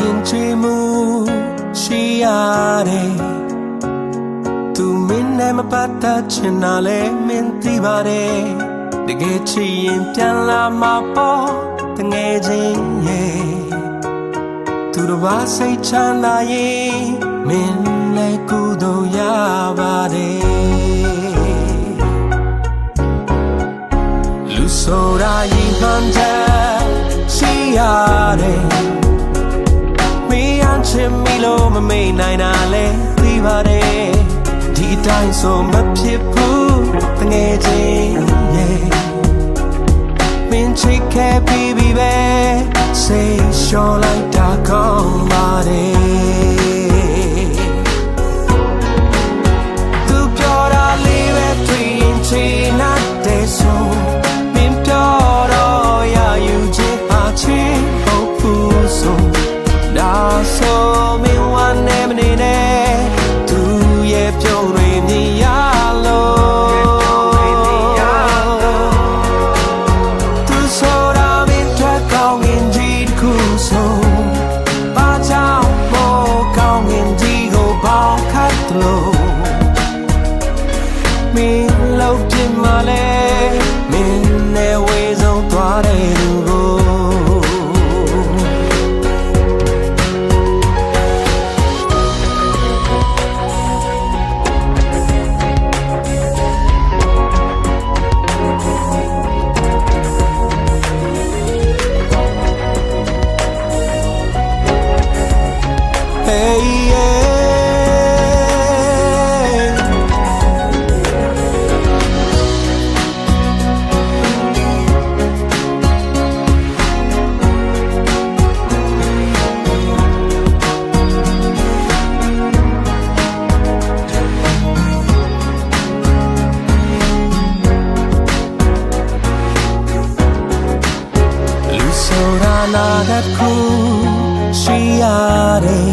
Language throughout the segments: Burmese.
ရင်ချွေမှုရှိရတယ်သူမင်းနဲ့မပတ်သက်ချင်တာလဲမင်းသိပါတယ်တကယ်ချစ်ရင်ပြန်လာမှာပေါ့တငယ်ချင်းရဲ့သူတော်ဘာစိတ်ချမ်းသာရင်မင်းလည်းကုသိုလ်ရပါတယ်လူဆိုတာရင်မှန်တဲ့ရှိရတယ်မင်းအ ချင်မီလို့မမေ့နိုင်တာလဲသိပါတယ်ဒီအတိုင်းဆိုမဖြစ်ဘူးတငယ်ချင်းရဲ့မင်းချစ်ခဲ့ပြီးပြီပဲစိတ်လျှော်လိုက်တာ Hey yeah. လူဆိုတာနာကတစ်ခု ရှိရတယ်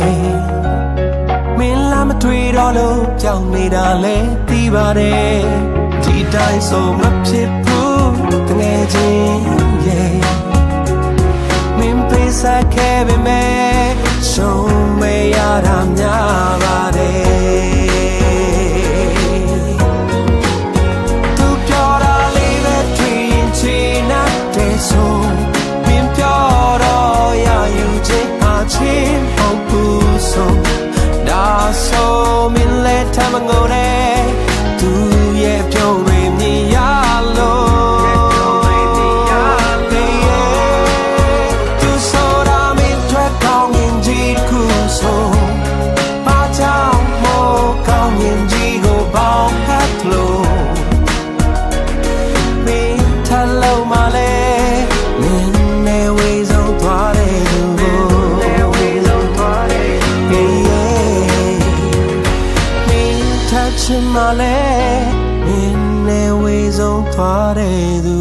မင်းလာမတွေ့တော့လို့ကြောက်နေတာလဲသိပါတယ်ဒီတိုင်းဆိုမဖြစ်ဘူးတကယ်ချင်းရဲ့မင်းပေးစားခဲ့ပေမဲ့ရှုံးမရတာ လက်ထ ချင်မလဲမင်းနဲ့ဝေဆုံးသွားတဲ့သူကို